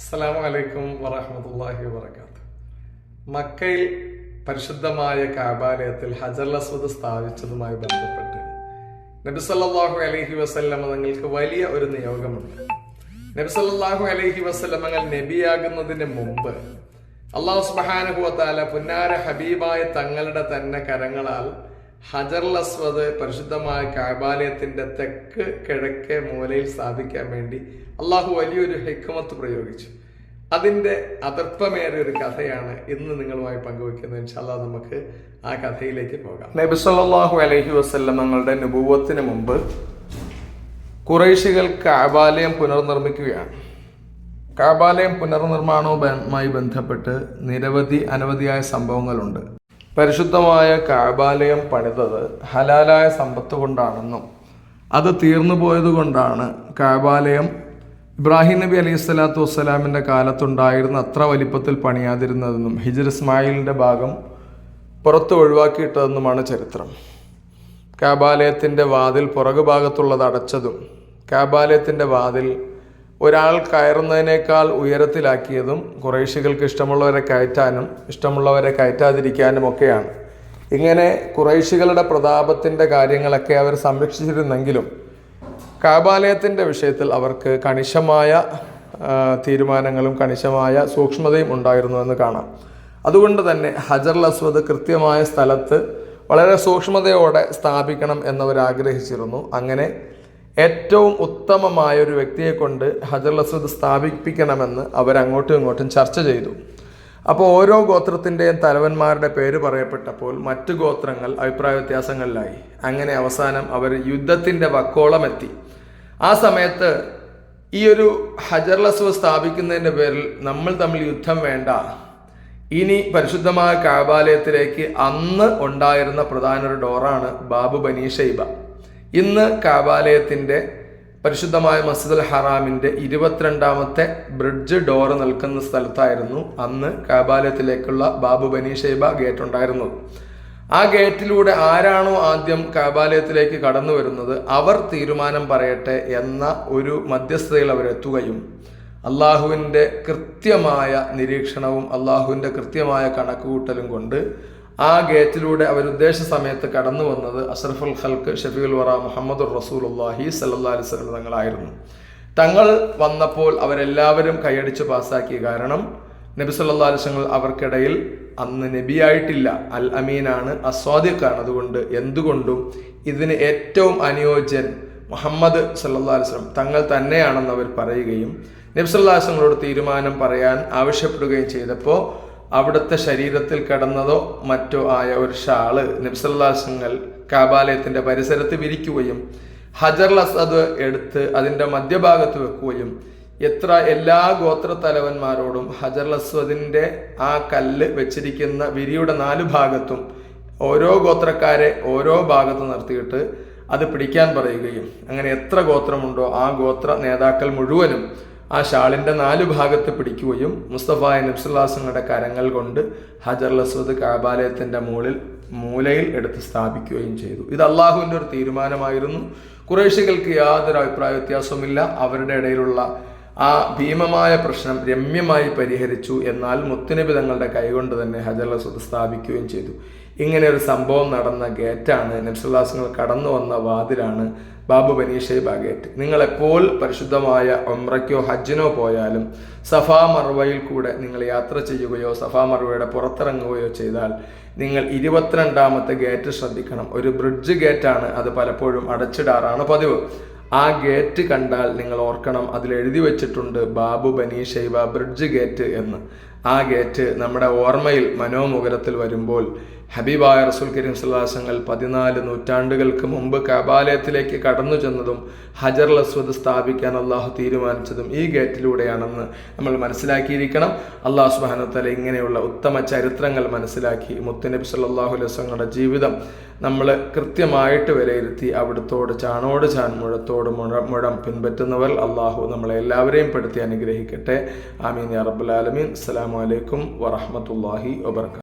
അസ്സലാമു അലൈക്കും വറഹമത്തല്ലാഹി വബർക്കാത്ത് മക്കയിൽ പരിശുദ്ധമായ കാബാലയത്തിൽ ഹജർ അസ്വദ് സ്ഥാപിച്ചതുമായി ബന്ധപ്പെട്ട് നബി സല്ലല്ലാഹു അലൈഹി വസല്ലമ തങ്ങൾക്ക് വലിയ ഒരു നിയോഗമുണ്ട്. നബി സല്ലല്ലാഹു അലൈഹി വസല്ലമങ്ങൾ നബിയാകുന്നതിന് മുമ്പ് അള്ളാഹു സുബ്ഹാനഹു വതആല പുന്നാര ഹബീബായ തങ്ങളുടെ തന്നെ കരങ്ങളാൽ ഹജർ അസ്വദ് പരിശുദ്ധമായ കാബാലയത്തിന്റെ തെക്ക് കിഴക്കേ മൂലയിൽ സ്ഥാപിക്കാൻ വേണ്ടി അള്ളാഹു വലിയൊരു ഹെക്കുമത്ത് പ്രയോഗിച്ചു. അതിന്റെ അതർപ്പമേറിയ ഒരു കഥയാണ് ഇന്ന് നിങ്ങളുമായി പങ്കുവെക്കുന്നത്. ഇൻഷാല്ലാ നമുക്ക് ആ കഥയിലേക്ക് പോകാം. നബി സല്ലല്ലാഹു അലഹി വസ്ല്ലം നിങ്ങളുടെ അനുഭവത്തിന് മുമ്പ് കുറേശികൾ കാബാലയം പുനർനിർമ്മിക്കുകയാണ്. കാബാലയം പുനർനിർമ്മാണവുമായി ബന്ധപ്പെട്ട് നിരവധി അനവധിയായ സംഭവങ്ങളുണ്ട്. പരിശുദ്ധമായ കാബാലയം പണിതത് ഹലാലായ സമ്പത്ത് കൊണ്ടാണെന്നും അത് തീർന്നു പോയത് കൊണ്ടാണ് കാബാലയം. ഇബ്രാഹിം നബി അലൈഹി സ്വലാത്തു വസ്സലാമിന്റെ കാലത്തുണ്ടായിരുന്ന അത്ര വലിപ്പത്തിൽ പണിയാതിരുന്നതെന്നും ഹിജർ ഇസ്മായിലിന്റെ ഭാഗം പുറത്ത് ഒഴിവാക്കിയിട്ടതെന്നുമാണ് ചരിത്രം. കാബാലയത്തിന്റെ വാതിൽ പുറകു ഭാഗത്തുള്ളത് അടച്ചതും കാബാലയത്തിന്റെ വാതിൽ ഒരാൾ കയറുന്നതിനേക്കാൾ ഉയരത്തിലാക്കിയതും കുറേശികൾക്ക് ഇഷ്ടമുള്ളവരെ കയറ്റാനും ഇഷ്ടമുള്ളവരെ കയറ്റാതിരിക്കാനും ഒക്കെയാണ്. ഇങ്ങനെ കുറേശികളുടെ പ്രതാപത്തിന്റെ കാര്യങ്ങളൊക്കെ അവർ സംരക്ഷിച്ചിരുന്നെങ്കിലും കാബാലയത്തിന്റെ വിഷയത്തിൽ അവർക്ക് കണിശമായ തീരുമാനങ്ങളും കണിശമായ സൂക്ഷ്മതയും ഉണ്ടായിരുന്നു എന്ന് കാണാം. അതുകൊണ്ട് തന്നെ ഹജർ അസ്വദ് കൃത്യമായ സ്ഥലത്ത് വളരെ സൂക്ഷ്മതയോടെ സ്ഥാപിക്കണം എന്നവർ ആഗ്രഹിച്ചിരുന്നു അങ്ങനെ ഏറ്റവും ഉത്തമമായ ഒരു വ്യക്തിയെ കൊണ്ട് ഹജർ അസ്വദ് സ്ഥാപിപ്പിക്കണമെന്ന് അവരങ്ങോട്ടും ഇങ്ങോട്ടും ചർച്ച ചെയ്തു. അപ്പോൾ ഓരോ ഗോത്രത്തിന്റെയും തലവന്മാരുടെ പേര് പറയപ്പെട്ടപ്പോൾ മറ്റു ഗോത്രങ്ങൾ അഭിപ്രായ വ്യത്യാസങ്ങളിലായി. അങ്ങനെ അവസാനം അവർ യുദ്ധത്തിന്റെ വക്കോളമെത്തി. ആ സമയത്ത് ഈ ഒരു ഹജർ സ്ഥാപിക്കുന്നതിന്റെ പേരിൽ നമ്മൾ തമ്മിൽ യുദ്ധം വേണ്ട. ഇനി പരിശുദ്ധമായ കാബാലയത്തിലേക്ക് അന്ന് ഉണ്ടായിരുന്ന പ്രധാന ഒരു ഡോറാണ് ബാബു ബനി ഷൈബ. ഇന്ന് കാബാലയത്തിന്റെ പരിശുദ്ധമായ മസ്ജിദ് അൽ ഹറാമിന്റെ ഇരുപത്തിരണ്ടാമത്തെ ബ്രിഡ്ജ് ഡോർ നിൽക്കുന്ന സ്ഥലത്തായിരുന്നു അന്ന് കാബാലയത്തിലേക്കുള്ള ബാബു ബനീഷേബ ഷൈബ ഗേറ്റ് ഉണ്ടായിരുന്നത് ആ ഗേറ്റിലൂടെ ആരാണോ ആദ്യം കാബാലയത്തിലേക്ക് കടന്നു വരുന്നത് അവർ തീരുമാനം പറയട്ടെ എന്ന ഒരു മധ്യസ്ഥതയിൽ അവരെത്തുകയും അള്ളാഹുവിന്റെ കൃത്യമായ നിരീക്ഷണവും അള്ളാഹുവിന്റെ കൃത്യമായ കണക്കുകൂട്ടലും കൊണ്ട് ആ ഗേറ്റിലൂടെ അവർ ഉദ്ദേശ സമയത്ത് കടന്നു വന്നത് അഷറഫുൽ ഖൽക്ക് ഷഫീൽ വറ മുഹമ്മദ് റസൂലുല്ലാഹി സല്ലാ അലൈഹി സ്വലം തങ്ങളായിരുന്നു. തങ്ങൾ വന്നപ്പോൾ അവരെല്ലാവരും കൈയടിച്ച് പാസ്സാക്കി. കാരണം നബി സല്ലാ അലിസ്ലങ്ങൾ അവർക്കിടയിൽ അന്ന് നബിയായിട്ടില്ല. അൽ അമീനാണ് അസ്വാദിഖാണ്. അതുകൊണ്ട് എന്തുകൊണ്ടും ഇതിന് ഏറ്റവും അനുയോജ്യൻ മുഹമ്മദ് സല്ലാ അലിസ്ലം തങ്ങൾ തന്നെയാണെന്ന് അവർ പറയുകയും നബി സല്ലാ അലിസ്ലങ്ങളോട് തീരുമാനം പറയാൻ ആവശ്യപ്പെടുകയും ചെയ്തപ്പോൾ അവിടുത്തെ ശരീരത്തിൽ കിടന്നതോ മറ്റോ ആയ ഒരു ഷാൾ നിബ്സല്ലാസങ്ങൾ കാബാലയത്തിന്റെ പരിസരത്ത് വിരിക്കുകയും ഹജർ അസദ് എടുത്ത് അതിന്റെ മധ്യഭാഗത്ത് വെക്കുകയും എത്ര എല്ലാ ഗോത്ര തലവന്മാരോടും ഹജർ അസ്വദിന്റെ ആ കല്ല് വെച്ചിരിക്കുന്ന വിരിയുടെ നാല് ഭാഗത്തും ഓരോ ഗോത്രക്കാരെ ഓരോ ഭാഗത്ത് നിർത്തിയിട്ട് അത് പിടിക്കാൻ പറയുകയും അങ്ങനെ എത്ര ഗോത്രമുണ്ടോ ആ ഗോത്ര നേതാക്കൾ മുഴുവനും ആ ഷാളിന്റെ നാല് ഭാഗത്ത് പിടിക്കുകയും മുസ്തഫ നബ്സുല്ലാസങ്ങളുടെ കരങ്ങൾ കൊണ്ട് ഹജർ ലസ്വദ് കാബാലയത്തിന്റെ മുകളിൽ മൂലയിൽ എടുത്ത് സ്ഥാപിക്കുകയും ചെയ്തു. ഇത് അള്ളാഹുവിന്റെ ഒരു തീരുമാനമായിരുന്നു. കുറേശികൾക്ക് യാതൊരു അഭിപ്രായ വ്യത്യാസവുമില്ല. അവരുടെ ഇടയിലുള്ള ആ ഭീമമായ പ്രശ്നം രമ്യമായി പരിഹരിച്ചു. എന്നാൽ മുത്തുനബി തങ്ങളുടെ കൈകൊണ്ട് തന്നെ ഹജർ ലസ്വദ് സ്ഥാപിക്കുകയും ചെയ്തു. ഇങ്ങനെ ഒരു സംഭവം നടന്ന ഗേറ്റാണ് നബ്സുല്ലാസങ്ങൾ കടന്നു വന്ന വാതിലാണ് ബാബു ബനി ബാഗേറ്റ്. ഗേറ്റ് നിങ്ങൾ എപ്പോൾ പരിശുദ്ധമായ ഒമ്രയ്ക്കോ ഹജ്ജിനോ പോയാലും സഫാ മർവയിൽ കൂടെ നിങ്ങൾ യാത്ര ചെയ്യുകയോ സഫാ മർവയുടെ പുറത്തിറങ്ങുകയോ ചെയ്താൽ നിങ്ങൾ ഇരുപത്തിരണ്ടാമത്തെ ഗേറ്റ് ശ്രദ്ധിക്കണം. ഒരു ബ്രിഡ്ജ് ഗേറ്റാണ് അത് പലപ്പോഴും അടച്ചിടാറാണ് പതിവ്. ആ ഗേറ്റ് കണ്ടാൽ നിങ്ങൾ ഓർക്കണം അതിൽ എഴുതി വെച്ചിട്ടുണ്ട് ബാബു ബനി ഷൈബ ബ്രിഡ്ജ് ഗേറ്റ് എന്ന്. ആ ഗേറ്റ് നമ്മുടെ ഓർമ്മയിൽ മനോമുഖരത്തിൽ വരുമ്പോൾ ഹബീബായ റസൂൽ കരീം സല്ലാസങ്ങൾ പതിനാല് നൂറ്റാണ്ടുകൾക്ക് മുമ്പ് കബാലയത്തിലേക്ക് കടന്നു ചെന്നതും ഹജർ അസ്വദ് സ്ഥാപിക്കാൻ അള്ളാഹു തീരുമാനിച്ചതും ഈ ഗേറ്റിലൂടെയാണെന്ന് നമ്മൾ മനസ്സിലാക്കിയിരിക്കണം. അള്ളാഹു സുബാനത്തല ഇങ്ങനെയുള്ള ഉത്തമ ചരിത്രങ്ങൾ മനസ്സിലാക്കി മുത്തുനബി സല്ലാഹു അലൈവങ്ങളുടെ ജീവിതം നമ്മൾ കൃത്യമായിട്ട് വിലയിരുത്തി അവിടുത്തോട് ചാണോട് ചാൻ മുഴത്തോട് മുഴ മുഴം പിൻപറ്റുന്നവർ അള്ളാഹു നമ്മളെ എല്ലാവരെയും പെടുത്തി അനുഗ്രഹിക്കട്ടെ. ആമീൻ അറബുലാലമീൻ അസ്സാം വലൈക്കും വറഹ്മത്തുള്ളാഹി വബർക്കാത്തു